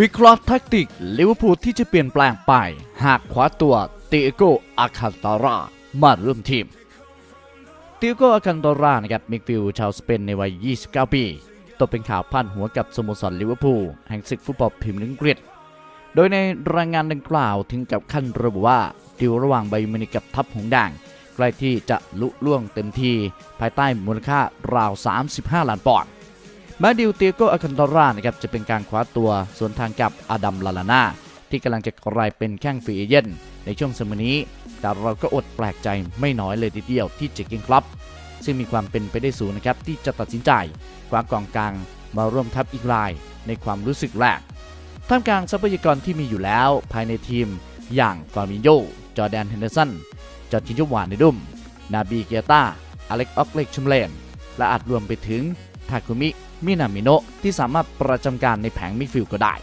วิเคราะห์แทักติกลิเวอร์พูลที่จะเปลี่ยนแปลงไป หากคว้าตัวเตโกอาคันตารามาร่วมทีมเตโกอาคันตารานะครับมิดฟิลชาวสเปนในวัย 29 ปีตกเป็นข่าวพันหัวกับสโมสรลิเวอร์พูลแห่งศึกฟุตบอลพรีเมียร์ลีกฤษโดยในรายงานดังกล่าวถึงกับขั้นระบุว่าดิวระหว่างไบมินิกับทัพหงส์แดงใกล้ที่จะลุล่วงเต็มทีภายใต้มูลค่าราว 35 ล้านปอนด์ แม้ดิวเตียโกอาคันตารานะครับจะเป็นการคว้าตัวสวนทางกับอดัมลาลาน่าที่กำลังจะกลายเป็นแข้งฟรีเอเย่นในช่วงสมัยนี้ แต่เราก็อดแปลกใจไม่น้อยเลยทีเดียวที่เจกิงครับ ซึ่งมีความเป็นไปได้สูงนะครับที่จะตัดสินใจคว้ากองกลางมาร่วมทัพอีกรายในความรู้สึกแรกท่ามกลางทรัพยากรที่มีอยู่แล้วภายในทีมอย่างฟามิโยจอแดนเฮนเดอร์สัน จอร์จินโยวานในดุม นาบีเกียต้าอเล็กออกเล็กชุมเลน และอาจรวมไปถึงทาคุมิ มินามิโนะที่สามารถประจำการในแผงมิดฟิลด์ก็ได้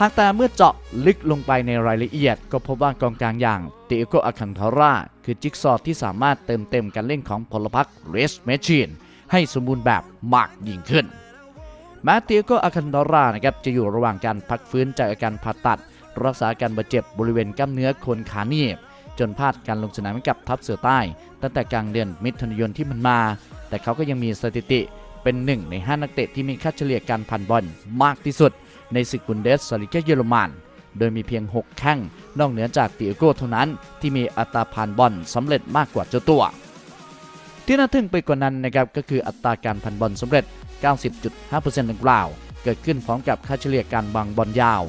หากแต่เมื่อเจาะลึกลงไปในรายละเอียด ก็พบว่ากองกลางอย่างเตโกอาคันทาร่าคือจิ๊กซอว์ที่สามารถเติมเต็มการเล่นของพลพรรคเรสเมชินให้สมบูรณ์แบบมากยิ่งขึ้นแม้เตียโกอาคันดอรานะครับจะอยู่ระหว่างการพักฟื้นจากอาการผ่าตัด รักษาการบาดเจ็บบริเวณกล้ามเนื้อโคนขาหนีบจนพลาดการลงสนามกับทัพเสือใต้ ตั้งแต่กลางเดือนมิถุนายนที่มันมา แต่เขาก็ยังมีสถิติ เป็นหนึ่งใน 5 นักเตะที่มีค่าเฉลี่ยการผ่านบอลมากที่สุด ในศึกบุนเดสสลิกาเยอรมันโดยมีเพียง 6 แข้ง นอกเหนือจากเตียโกเท่านั้นที่มีอัตราผ่านบอลสำเร็จมากกว่าเจ้าตัว ที่น่าทึ่งไปกว่านั้นนะครับก็คืออัตราการผ่านบอลสำเร็จ 90.5%ดังกล่าว เกิดขึ้นพร้อมกับค่าเฉลี่ยการบังบอลยาว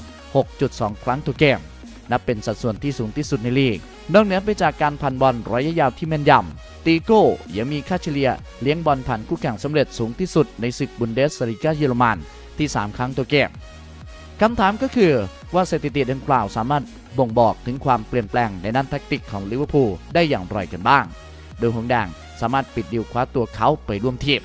6.2 ครั้งต่อเกม นับเป็นสัดส่วนที่สูงที่สุดในลีก นอกเหนือไปจากการผ่านบอลระยะยาวที่แม่นยำ ตีโก้ยังมีค่าเฉลี่ยเลี้ยงบอลผ่านคู่แข่งสำเร็จสูงที่สุดในศึกบุนเดสลิกาเยอรมันที่ 3 ครั้งต่อเกมคำถามก็คือว่าสถิติดังกล่าวสามารถบ่งบอกถึงความเปลี่ยนแปลงในด้านแทคติกของลิเวอร์พูลได้อย่างไรกันบ้าง โดยหงแดงสามารถปิดดิวคว้าตัวเขาไปร่วมทีม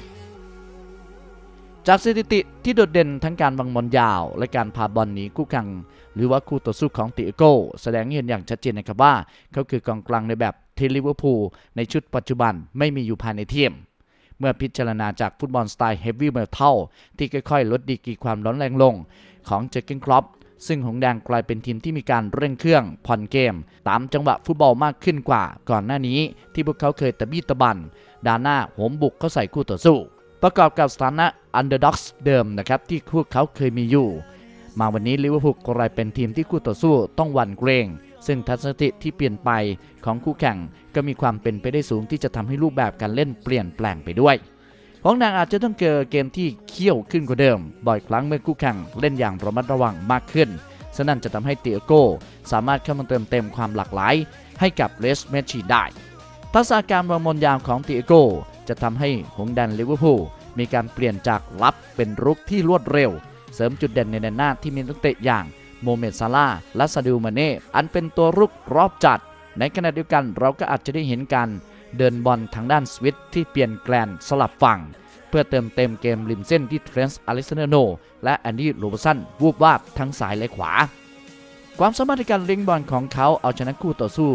จากสถิติที่โดดเด่นทั้งการบังบอลยาว และการพาบอลหนีคู่แข่งหรือว่าคู่ต่อสู้ของติโก้ แสดงให้เห็นอย่างชัดเจนนะครับว่า เขาคือกองกลางในแบบ ที่ลิเวอร์พูลในชุดปัจจุบันไม่มีอยู่ภายในทีมเมื่อพิจารณาจากฟุตบอลสไตล์เฮฟวี่เมทัลที่ค่อยๆ ลดดีกรีความร้อนแรงลงของเจอร์เกนครอปซึ่งหงแดงกลายเป็นทีมที่มีการเร่งเครื่องผ่อนเกม ตามจังหวะฟุตบอลมากขึ้นกว่าก่อนหน้านี้ที่พวกเขาเคยตะบี้ตะบัน ดานหน้าโหมบุกเข้าใส่คู่ต่อสู้ ประกอบกับสถานะอันเดอร์ด็อกส์เดิมนะครับที่พวกเขาเคยมีอยู่ มาวันนี้ลิเวอร์พูลกลายเป็นทีมที่คู่ต่อสู้ต้องหวั่นเกรง ซึ่งทัศนคติที่เปลี่ยนไปของคู่แข่งก็มีความเป็นไปได้สูงที่จะทำให้รูปแบบการเล่นเปลี่ยนแปลงไปด้วยของนางอาจจะต้องเจอเกมที่เขี้ยวขึ้นกว่าเดิม บ่อยครั้งเมื่อคู่แข่งเล่นอย่างระมัดระวังมากขึ้นฉะนั้นจะทำให้เตียโก้สามารถเข้ามาเติมเต็มความหลากหลาย ให้กับเลสเมชีได้ทักษะการวางบอลยาวของเตียโก้จะทำให้หงแดนลิเวอร์พูลมีการเปลี่ยนจากรับเป็นรุกที่รวดเร็ว เสริมจุดเด่นในแดนหน้าที่มีนักเตะอย่าง โมเมดซาลาและซาดิวมาเน่อันเป็นตัวรุกรอบจัด ในขณะเดียวกันเราก็อาจจะได้เห็นการเดินบอลทางด้านสวิตที่เปลี่ยนแกลนสลับฝั่ง เพื่อเติมเต็มเกมริมเส้นที่เทรนส์อเล็กซานเดโน และแอนดี้โรบสันวูบวาบทั้งซ้ายและขวา ความสามารถในการเลี้ยงบอลของเขาเอาชนะคู่ต่อสู้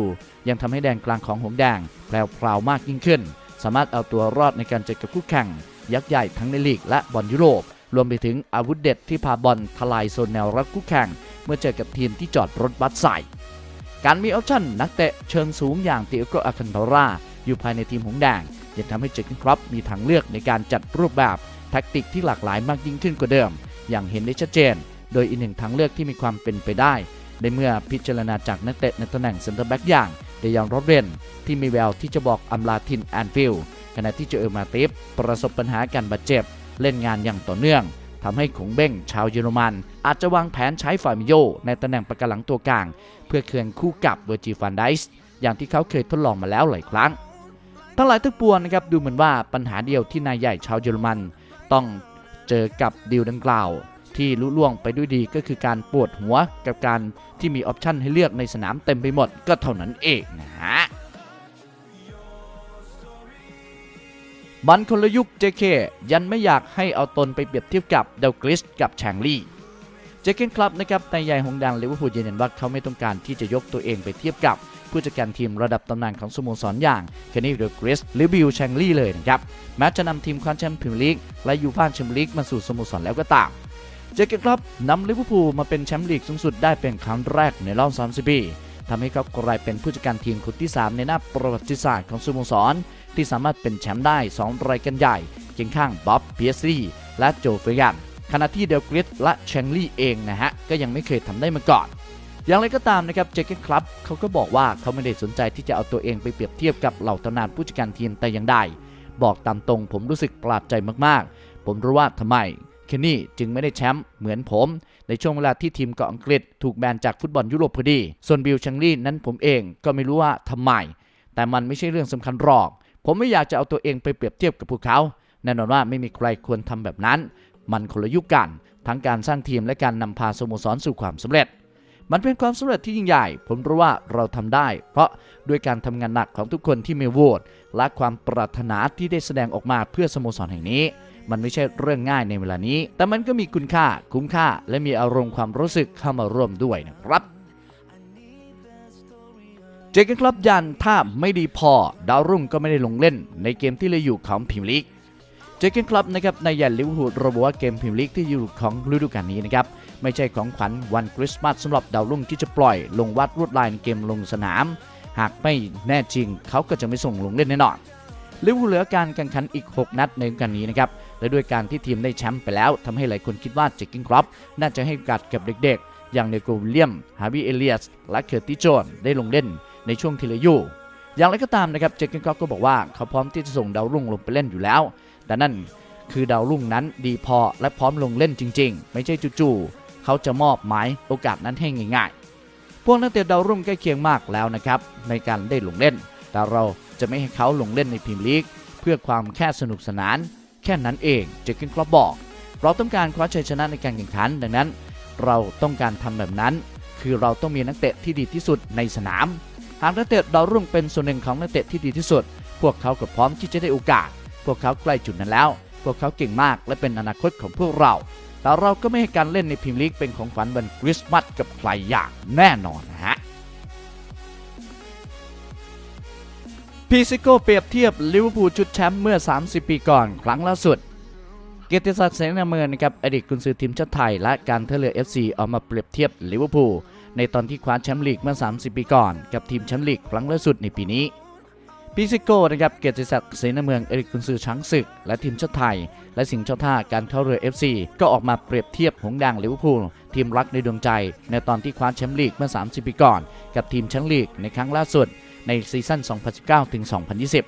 ยังทำให้แดนกลางของหงส์แดงแพรวมากยิ่งขึ้น สามารถเอาตัวรอดในการเจอกับคู่แข่ง ยักษ์ใหญ่ทั้งในลีกและบอลยุโรป รวมไปถึงอาวุธเด็ดที่พาบอลทลายโซนแนวรับคู่แข่ง เมื่อเจอกับทีมที่จอดรถบัสใส่ การมีออปชั่นนักเตะเชิงสูงอย่างเตียโกอาคันทาราอยู่ภายในทีมหงแดงยังทำให้เจอร์เกนครอปมีทางเลือกในการจัดรูปแบบแท็กติกที่หลากหลายมากยิ่งขึ้นกว่าเดิม อย่างเห็นได้ชัดเจน โดยอีกหนึ่งทางเลือกที่มีความเป็นไปได้ ในเมื่อพิจารณาจากนักเตะในตำแหน่งเซนเตอร์แบ็กอย่างเดยองโรเรนที่มีแววที่จะบอกอำลาทินแอนฟิลขณะที่เจอเออร์มาติฟประสบปัญหาการบาดเจ็บ เล่นงานอย่างต่อเนื่อง ทำให้ขงเบ้งชาวเยอรมัน อาจจะวางแผนใช้ฟามิโยในตำแหน่งประกันหลังตัวกลาง เพื่อเคืองคู่กับเวอร์จิฟันไดส์อย่างที่เขาเคยทดลองมาแล้วหลายครั้ง ทั้งหลายทั้งปวงนะครับดูเหมือนว่าปัญหาเดียวที่นายใหญ่ชาวเยอรมัน ต้องเจอกับดีลดังกล่าว ที่ลุล่วงไปด้วยดีก็คือการปวดหัวกับการที่มีออปชันให้เลือกในสนามเต็มไปหมดก็เท่านั้นเองนะฮะ มันคนละยุคเจเคยันไม่อยากให้เอาตนไปเปรียบเทียบกับเดลกริสกับแชงลี่เจเกนคลับนะครับนายใหญ่ของดังลิเวอร์พูลยืนยันว่าเขาไม่ต้องการที่จะยกตัวเองไปเทียบกับผู้จัดการทีมระดับตำนานของสโมสรอย่างเคนนี่เดลกริสหรือบิลแชงลี่เลยนะครับแม้จะนำทีมคว้าแชมป์พรีเมียร์ลีกและยูฟ่าแชมเปี้ยนลีกมาสู่สโมสรแล้วก็ตามเจเกนคลับนำลิเวอร์พูลมาเป็นแชมป์ลีกสูงสุดได้เป็นครั้งแรกในรอบ30ปีทำให้เขากลายเป็นผู้จัดการทีมคนที่ 3 ในหน้าประวัติศาสตร์ของสโมสร ที่สามารถเป็นแชมป์ได้ 2 รายการใหญ่เคียงข้างบ๊อบเพียสลี่และโจเฟยันขณะที่เดลกริสและแชงลี่เองนะฮะ ก็ยังไม่เคยทำได้มาก่อน อย่างไรก็ตามนะครับเจเกนคลับเขาก็บอกว่าเขาไม่ได้สนใจที่จะเอาตัวเองไปเปรียบเทียบกับเหล่าตำนานผู้จัดการทีมแต่อย่างใดบอกตามตรงผมรู้สึกประหลาดใจมากๆ ผมรู้ว่าทำไมเคนนี่จึงไม่ได้แชมป์เหมือนผม ในช่วงเวลาที่ทีมเกาะอังกฤษ ถูกแบนจากฟุตบอลยุโรปพอดี ส่วนบิลชังลี่นั้นผมเองก็ไม่รู้ว่าทำไม แต่มันไม่ใช่เรื่องสำคัญหรอก ผมไม่อยากจะเอาตัวเองไปเปรียบเทียบกับพวกเขา แน่นอนว่าไม่มีใครควรทำแบบนั้น มันคนละยุคกัน ทั้งการสร้างทีมและการนำพาสโมสรสู่ความสำเร็จ มันเป็นความสำเร็จที่ยิ่งใหญ่ ผมรู้ว่าเราทำได้ เพราะด้วยการทำงานหนักของทุกคนที่มีโหวตและความปรารถนาที่ได้แสดงออกมาเพื่อสโมสรแห่งนี้มันไม่ใช่เรื่องง่ายในเวลานี้ แต่มันก็มีคุณค่า คุ้มค่า และมีอารมณ์ความรู้สึกเข้ามาร่วมด้วยนะครับ เจเกนคลับยันถ้าไม่ดีพอ ดาวรุ่งก็ไม่ได้ลงเล่นในเกมที่เลือยู่ของพรีเมียร์ลีกเจเกนคลับนะครับในยันลิเวอร์พูลระบุว่าเกมพรีเมียร์ลีกที่อยู่ของฤดูกาลนี้นะครับไม่ใช่ของขวัญวันคริสต์มาสสำหรับดาวรุ่งที่จะปล่อยลงวัดรวดลายในเกมลงสนาม หากไม่แน่จริงเขาก็จะไม่ส่งลงเล่นแน่นอนลิเวอร์พูลเหลือการแข่งขันอีก 6 นัดในฤดูกาลนี้นะครับและด้วยการที่ทีมได้แชมป์ไปแล้วทำให้หลายคนคิดว่าเจเกนคลับน่าจะให้โอกาสกับเด็กๆ อย่างเนโกวิลเลียมฮาร์วีเอเลียสและเคอร์ติโจนได้ลงเล่น ในช่วงที่เหลืออยู่ อย่างไรก็ตามนะครับเจเกนคลับก็บอกว่าเขาพร้อมที่จะส่งดาวรุ่งลงไปเล่นอยู่แล้ว แต่นั่นคือดาวรุ่งนั้นดีพอและพร้อมลงเล่นจริง ๆ ไม่ใช่จู่ๆเขาจะมอบหมายโอกาสนั้นให้ง่ายๆ พวกนักเตะดาวรุ่งใกล้เคียงมากแล้วนะครับในการได้ลงเล่น แต่เราจะไม่ให้เขาลงเล่นในพรีเมียร์ลีกเพื่อความแค่สนุกสนาน แค่นั้นเองเจคเกนคลับบอกเราต้องการคว้าชัยชนะในการแข่งขัน ดังนั้น เราต้องการทำแบบนั้น คือเราต้องมีนักเตะที่ดีที่สุดในสนาม หากนักเตะดาวรุ่งเป็นส่วนหนึ่งของนักเตะที่ดีที่สุด พวกเขาก็พร้อมที่จะได้โอกาส พวกเขาใกล้จุดนั้นแล้ว พวกเขาเก่งมากและเป็นอนาคตของพวกเรา แต่เราก็ไม่ให้การเล่นในพรีเมียร์ลีกเป็นของฝันวันคริสต์มาสกับใครอย่างแน่นอนนะฮะพีซิโก้เปรียบเทียบลิเวอร์พูลชุดแชมป์เมื่อ 30 ปีก่อนครั้งล่าสุด เกียรติศักดิ์เสนาเมืองนะครับอดีตกุนซือทีมชาติไทย และการเท่าเรือ FC ออกมาเปรียบเทียบลิเวอร์พูล ในตอนที่คว้าแชมป์ลีกเมื่อ 30 ปีก่อน กับทีมแชมป์ลีกครั้งล่าสุดในปีนี้พีซิโก้นะครับเกียรติศักดิ์เสนาเมืองเอดีตกุนซือช้างศึก และทีมชาติไทย และสิงห์เจ้าท่าการเท่าเรือ FC ก็ออกมาเปรียบเทียบหงส์แดงลิเวอร์พูลทีมรักในดวงใจ ในตอนที่คว้าแชมป์ลีกเมื่อ 30 ปีก่อน กับทีมแชมป์ลีกในครั้งล่าสุดในซีซั่น 2019ถึง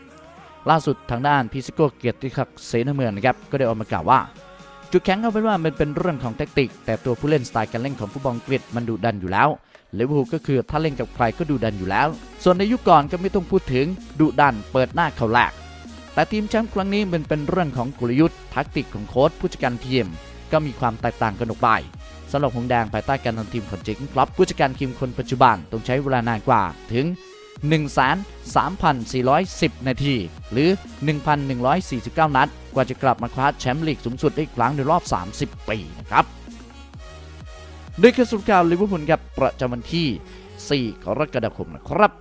2020 ล่าสุดทางด้านพิซิโก้เกียรติศักดิ์เสนาเมืองนะครับก็ได้ออกมากล่าวว่า จุดแข็งเอาเป็นว่ามันเป็นเรื่องของแทคติก แต่ตัวผู้เล่นสไตล์การเล่นของฟุตบอลอังกฤษมันดุดันอยู่แล้วลิเวอร์พูลก็คือถ้าเล่นกับใครก็ดุดันอยู่แล้ว ส่วนในยุคก่อนก็ไม่ต้องพูดถึงดุดันเปิดหน้าเขาแหลกแต่ทีมแชมป์ครั้งนี้มันเป็นเรื่องของกลยุทธ์ทักติกของโค้ชผู้จัดการทีม ก็มีความแตกต่างกันออกไปสำหรับหงแดงภายใต้การนำทีมของเจคคลับผู้จัดการทีมคนปัจจุบันต้องใช้เวลานานกว่าถึง 13,410 นาที หรือ 1,149 นัด กว่าจะกลับมาคว้าแชมป์ลีกสูงสุดได้อีกครั้งในรอบ 30 ปีนะครับโดยคือสรุปข่าวลิเวอร์พูลครับประจำวันที่ 4 กรกฎาคมนะครับ